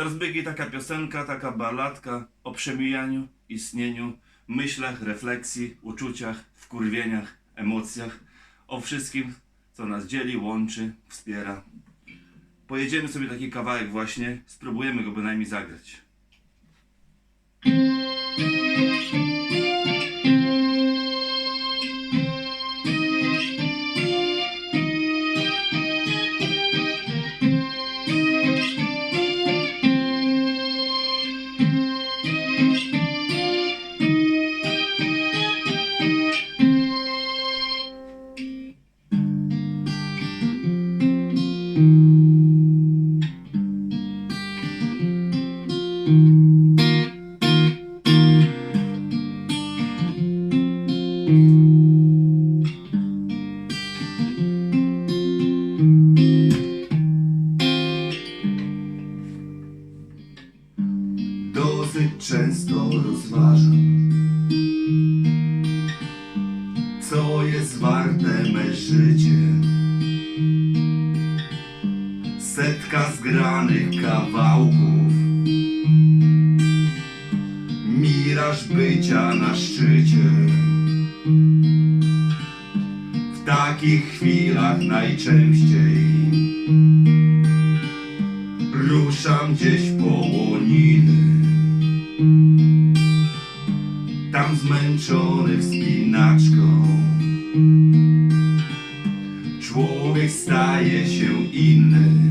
Teraz bygi taka piosenka, taka balladka o przemijaniu, istnieniu, myślach, refleksji, uczuciach, wkurwieniach, emocjach, o wszystkim, co nas dzieli, łączy, wspiera. Pojedziemy sobie taki kawałek właśnie, spróbujemy go bynajmniej zagrać. Dosyć często rozważam. Co jest warte me życie? Setka zgranych kawałków Miraż bycia na szczycie. W takich chwilach najczęściej Ruszam gdzieś po łoniny. Tam zmęczony wspinaczką Człowiek staje się inny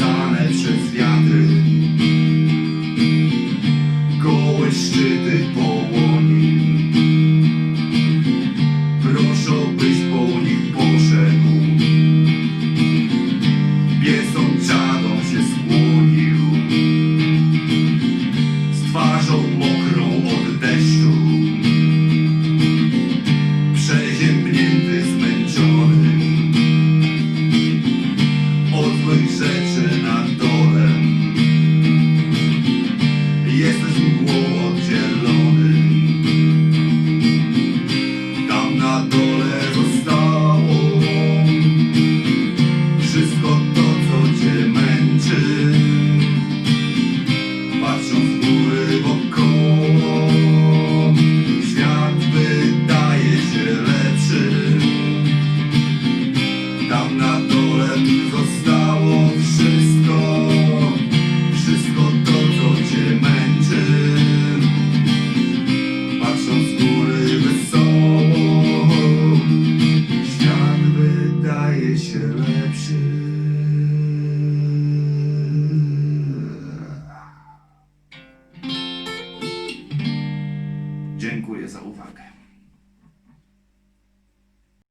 On a trip. Za uwagę.